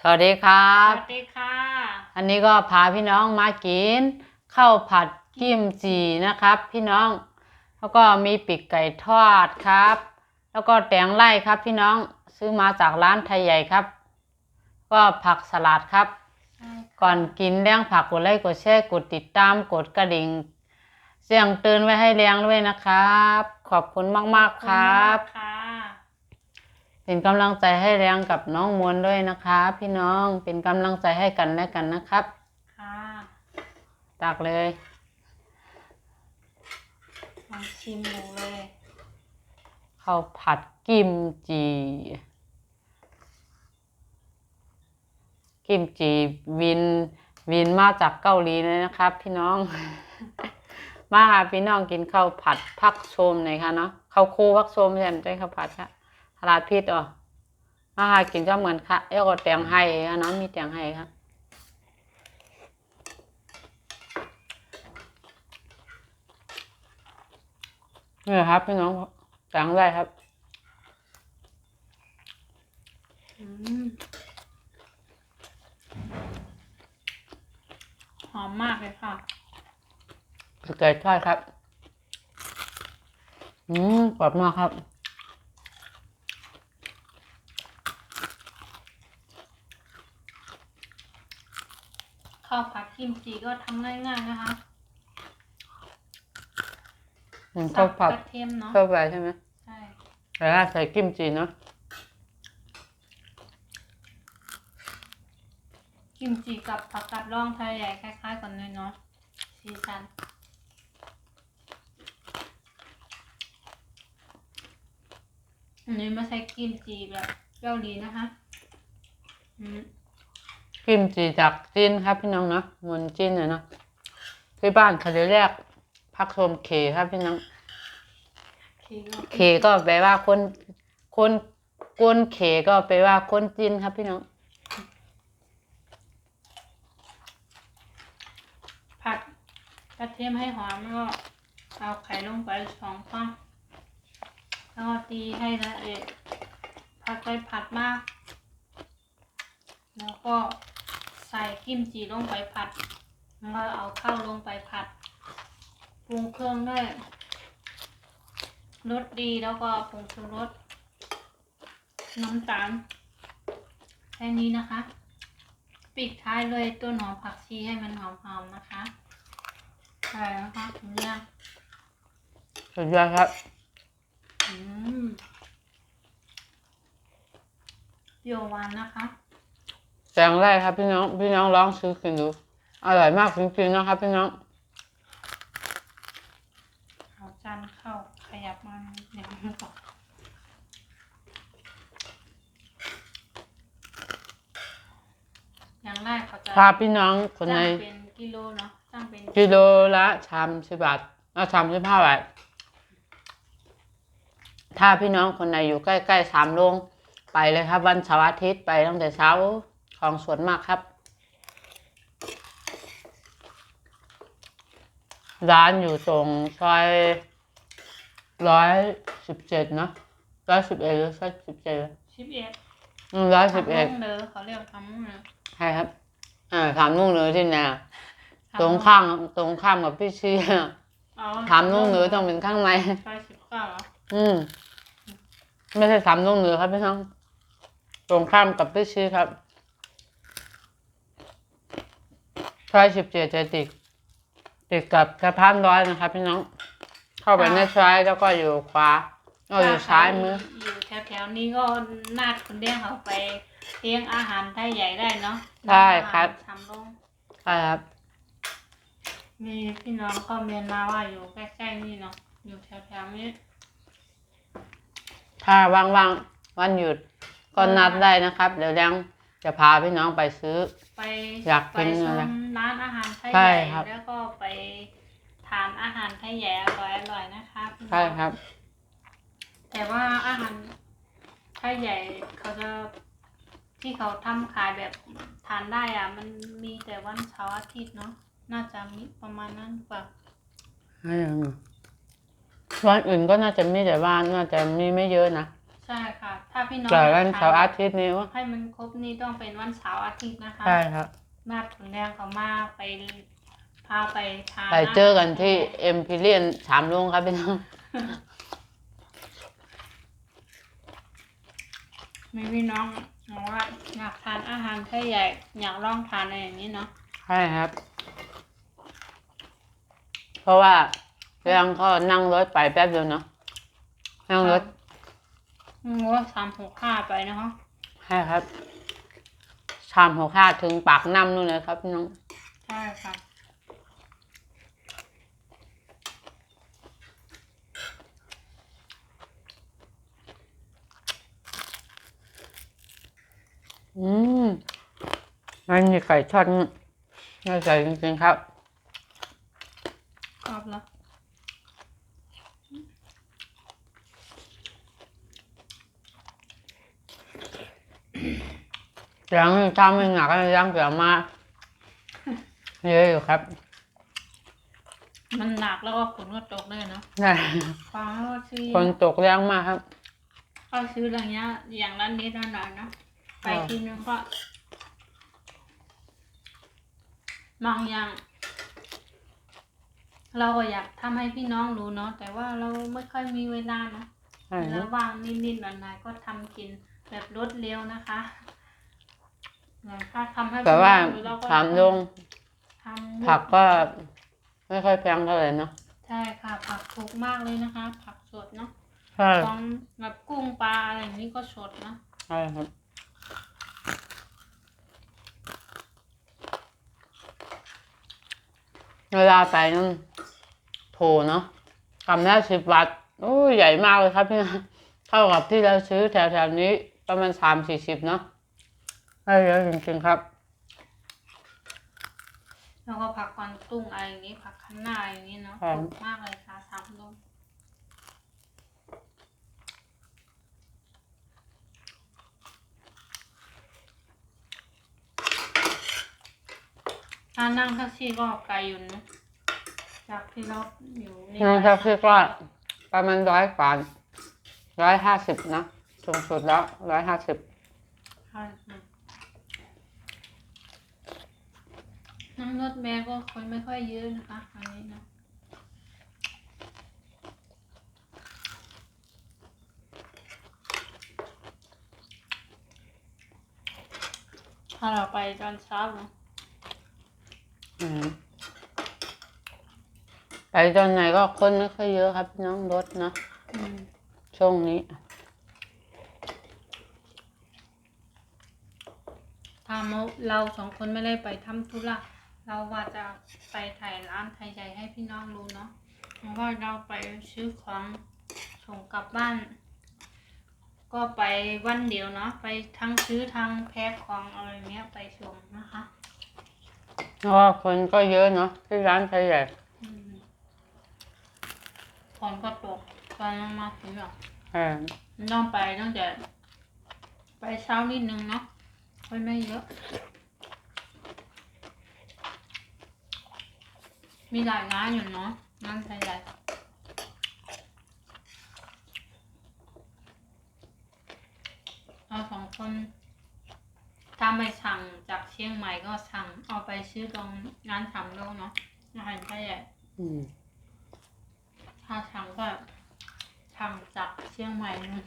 สวัสดีครัสบ วัสดีค่ะ อันนี้ก็พาพี่น้องมากินข้าวผัดกิมจีนะครับ พี่น้อง แล้วก็มีปีกไก่ทอดครับ แล้วก็แตงไล่ครับ พี่น้องซื้อมาจากร้านไทยใหญ่ครับ ก็ผักสลัดครับใช่ค่ะก่อนกินเลี้ยงผักกดไลค์กดแชร์กดติดตามกดกระดิ่งเสียงเตือนไว้ให้เลี้ยงด้วยนะครับ ขอบคุณมากๆครับขอณมากค่ะ เป็นกำลังใจให้แรงกับน้องมวลด้วยนะคะ พี่น้องเป็นกำลังใจให้กันและกันนะครับ ค่ะตักเลยลองชิมหมูเลยข้าวผัดกิมจีกิมจีวินวินมาจากเกาหลีเลยนะครับ พี่น้อง มาค่ะพี่น้องกินข้าวผัดพักโชมหน่อยค่ะเนาะข้าวคู่พักโชมใช่ไหมใช่ข้าวผัดค่ะ ตลาดพิษอ๋อมาค่ะกินก็เหมือนค่ะเอ้ก็แตงไห้ค่ะเนาะมีแตงไห้ครับนี่ครับพี่น้องแตงได้ครับอืมหอมมากเลยค่ะไก่ทอดครับ อืมกรอบมากครับ ข้าวผัดกิมจิก็ทำง่ายๆนะคะอืมสัข้าวบผัดกระเทียมเนาะเข้าไปใช่ไหมใช่แล้วก็ใส่กิมจีเนาะกิมจิกับผักกาดร่องไทยใหญ่คล้ายๆกันเลยเนาะสีสันอันนี้ไม่ใช่กิมจิแบบเกาหลีนะคะ อืม กิมจีจากจีนครับพี่น้องเนาะมนจีนเลยเนาะที่บ้านเขาเรียกพักชมเคครับพี่น้องเคก็แปลว่าคนคนก้นเคก็แปลว่าคนจีนครับพี่น้องผัดกระเทียมให้หอมแล้วก็เอาไข่ลงไปสองฟองแล้วก็ตีให้ละเอียดผัดไปผัดมาก แล้วก็ ใส่กิมจีลงไปผัด แล้วก็เอาข้าวลงไปผัด ปรุงเครื่องด้วยรสดีแล้วก็ผงชูรสน้ำตาลแค่นี้นะคะ ปิดท้ายเลยต้นหอมผักชีให้มันหอมๆนะคะใช่นะคะถึงยังสุดยอดครับอืมเปรี้ยวหวานนะคะ แตงได้ครับพี่น้อง พี่น้องลองซื้อกินดู อร่อยมากจริงๆนะครับพี่น้องเอาจานเข้าขยับมาหนึ่งก่อนอย่างแรกเขาจะถ้าพี่น้องคนในจ้างเป็นกิโลเนาะจ้างเป็นกิโลละชามสิบบาทเอาชามสิบห้าบาทถ้าพี่น้องคนไหนอยู่ใกล้ๆสามโรงไปเลยครับ วันเสาร์อาทิตย์ไปตั้งแต่เช้า ของสวนมากครับ ร้านอยู่ตรงซอยร้อยสิบเจ็ดนะร้อยสิบเอ็ดหรือร้อยสิบเจ็ดชิปเอ็ดร้อยสิบเอ็ดทำมุ่งเด้อเขาเรียกทำมุ่งเด้อใช่ครับอ่าถามนุ่งเหนือที่ไหนอะตรงข้างตรงข้ามกับพี่เชียอ๋อถามนุ่งเหนือต้องเป็นข้างในซอยสิบเก้าเหรออืมไม่ใช่สามนุ่งเหนือครับพี่น้องตรงข้ามกับพี่ชีครับ ซอยสิบเจ็ดจะติดติดกับสะพานร้อยนะครับพี่น้อง เข้าไปในซ้ายแล้วก็อยู่ขวาเอาอยู่ซ้ายมืออยู่แถวๆนี้ก็นาดคนเดียวเขาไปเลี้ยงอาหารไทยใหญ่ได้เนาะใช่ครับทำลงใช่ครับมีพี่น้องคอมเมนต์มาว่าอยู่ใกล้ๆนี่เนาะอยู่แถวๆนี้ถ้าว่างๆวันหยุดก็นัดได้นะครับ เดี๋ยวแรง จะพาพี่น้องไปซื้อ ไปอยากกินไปชอะไรมร้านอาหารไทยใช่ใหญ่ครับ แล้วก็ไปทานอาหารไทยใหญ่อร่อยๆนะคะพี่น้องใช่ครับ แต่ว่าอาหารไทยใหญ่เขาจะที่เขาทำขายแบบทานได้อะ มันมีแต่วันเสาร์อาทิตย์เนาะน่าจะมีประมาณนั้นหรือเปล่า ให้ยังไงวันอื่นก็น่าจะมีแต่ว่าน่าจะมีไม่เยอะนะ ใช่ค่ะ ถ้าพี่น้องแต่วันอยกทนเสาร์อาทิตย์นี้วะให้มันครบนี่ต้องเป็นวันเสาร์อาทิตย์นะคะใช่ครับมาถึงแรงเขามาไปพาไปทานไปเจอกันที่เอ็มพิเรียนสามลุงครับพี่น้องมีพี่น้องบอกว่าอยากทานอาหารไทยใหญ่ อยากลองทานอะไรอย่างนี้เนาะใช่ครับ เพราะว่าเรื่องก็นั่งรถไปแป๊บเดียวเนาะนั่งรถ อืมว่าสามหกห้าไปนะคะใช่ครับชามหัวข้าถึงปากน้ำนู่นเลยครับพี่น้อง ใช่ค่ะอืมมันมีไก่ทอดน่าใจจริงๆครับชอบแล้ว ยังถ้าไม่หนักก็ยังเสียมาเยอะอยู่ครับ มันหนักแล้วก็ฝนก็ตกเลยเนาะได้ฟังแล้วก็ซื้อคนตกแรงมากครับ ก็ซื้ออย่างเงี้ย อย่างละนิดละหน่อยนะไปอ่าทีนึงก็บางอย่าง เราก็อยากทำให้พี่น้องรู้เนาะแต่ว่าเราไม่ค่อยมีเวลาเนาะใช่ครัแล้บวว่างนิดๆหน่อยๆก็ทำกินแบบรวดเร็วนะคะอย่าง ถ้าทำให้แต่ว่าพี่น้องรู้เรก็ถามลงทำผักก็ไม่ค่อยแพงเท่าไหร่เนาะใช่ค่ะ ผักถูกมากเลยนะคะ ผักสดเนาะใช่ของแบบกุ้งปลาอะไรอย่างนี้ก็สดนะใช่ครับเวลาไปนั่นโถเนาะกำละสิบบาทโอ้ยใหญ่มากเลยครับพี่นะเท่ากับที่เราซื้อแถวๆนี้ประมาณสามสี่สิบเนาะ ได้เยอะจริงๆครับ แล้วก็ผักกวางตุ้งอะไรอย่างนี้ผักคะน้าอย่างนี้เนาะครับ ถูกมากเลยค่ะสามโลถ้านั่งแท็กซี่ก็ไกลอยู่นะจากที่เราอยู่นี่น้องแท็กซี่ก็ประมาณร้อยกว่าร้อยห้าสิบนะสูงสุดแล้วร้อยห้าสิบใช่ค่ะ นั่งรถแม่ก็คนไม่ค่อยเยอะนะคะอันนี้นะถ้าเราไปตอนเช้าเนอะอืมไปตอนไหนก็คนไม่ค่อยเยอะครับพี่น้องรถเนาะอืมช่วงนี้ ถ้าเราเราสองคนไม่ได้ไปทำธุระ เราว่าจะไปถ่ายร้านไทยใหญ่ให้พี่น้องรู้เนาะเพราะว่าเราไปซื้อของส่งกลับบ้าน ก็ไปวันเดียวเนาะไปทั้งซื้อทั้งแพ็คของอะไรเงี้ยไปส่งนะคะเพราะว่าคนก็เยอะเนาะที่ร้านไทยใหญ่อืมฝนก็ตกตอนเรามาถึงอะใช่ต้องไปตั้งแต่ไปเช้านิดนึงเนาะคนไม่เยอะ มีหลายร้านอยู่เนาะร้านไทยใหญ่เราสองคนถ้าไม่สั่งจากเชียงใหม่ก็สั่งเอาไปซื้อตรงร้านสามโลกเนาะอาหารไทยใหญ่อืมถ้าสั่งก็สั่งจากเชียงใหม่นู่น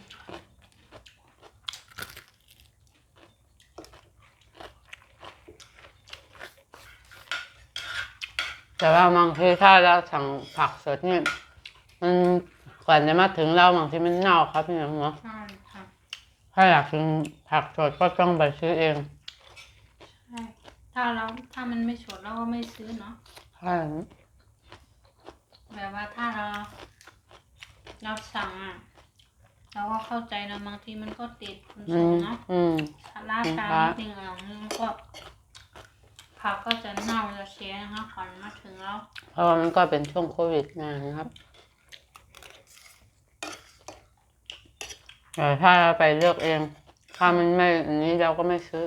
แต่ว่าบางทีถ้าเราสั่งผักสดเนี่ยมันก่อนจะมาถึงเราบางทีมันเน่าครับพี่น้องเนาะใช่ค่ะถ้าอยากกินผักสดก็ต้องไปซื้อเองใช่ถ้าเราถ้ามันไม่สดเราก็ไม่ซื้อเนาะใช่แบบว่าถ้าเรา เราสั่งอะเราก็เข้าใจนะบางทีมันก็ติดขนอืส่งมเนาะอืมล่าช้าครับจริงๆอะแล้วก็ ผักก็จะเน่าจะเสียนะคะก่อนมาถึงแล้ว เพราะว่ามันก็เป็นช่วงโควิดมานะครับแต่ถ้าเราไปเลือกเอง ถ้ามันไม่อันนี้เราก็ไม่ซื้อ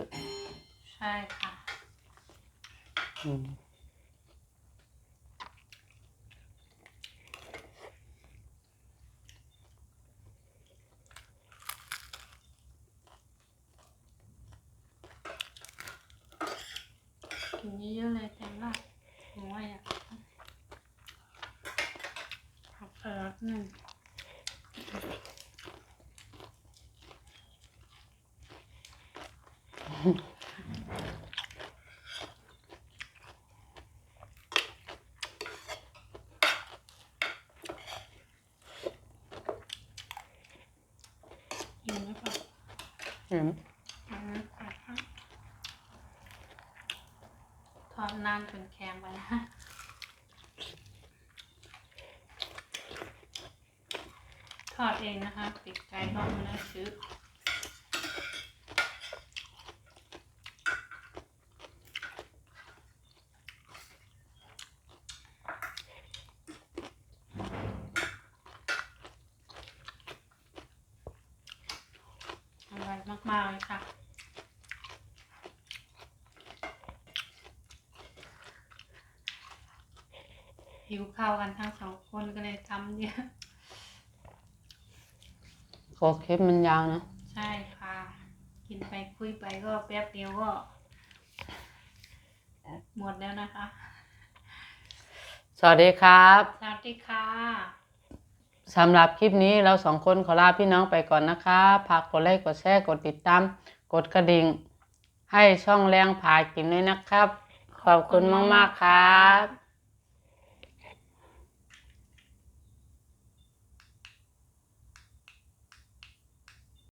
ใช่ค่ะ อืม เยอะๆเลยเต็มละหนูว่าอยากผักสลัดหนึ่งอืมไหมปะ อืม อืมค่ะทอดนาน จนแข็งไปนะทอดเองนะคะติดไก่ทอดมาได้ซื้ออร่อยมากๆเลยค่ะ หิวข้าวกันทั้งสองคนก็เลยทำเยอะโอเคมันยาวนะ ใช่ค่ะ กินไปคุยไปก็แป๊บเดียวก็ หมดแล้วนะคะ สวัสดีครับสวัสดีค่ะสำหรับคลิปนี้เราสองคนขอลาพี่น้องไปก่อนนะครับฝากกดไลค์กดแชร์กดติดตาม กดกระดิ่ง ให้ช่องแรงพากินด้วยนะครับ ขอบคุณมากๆครับ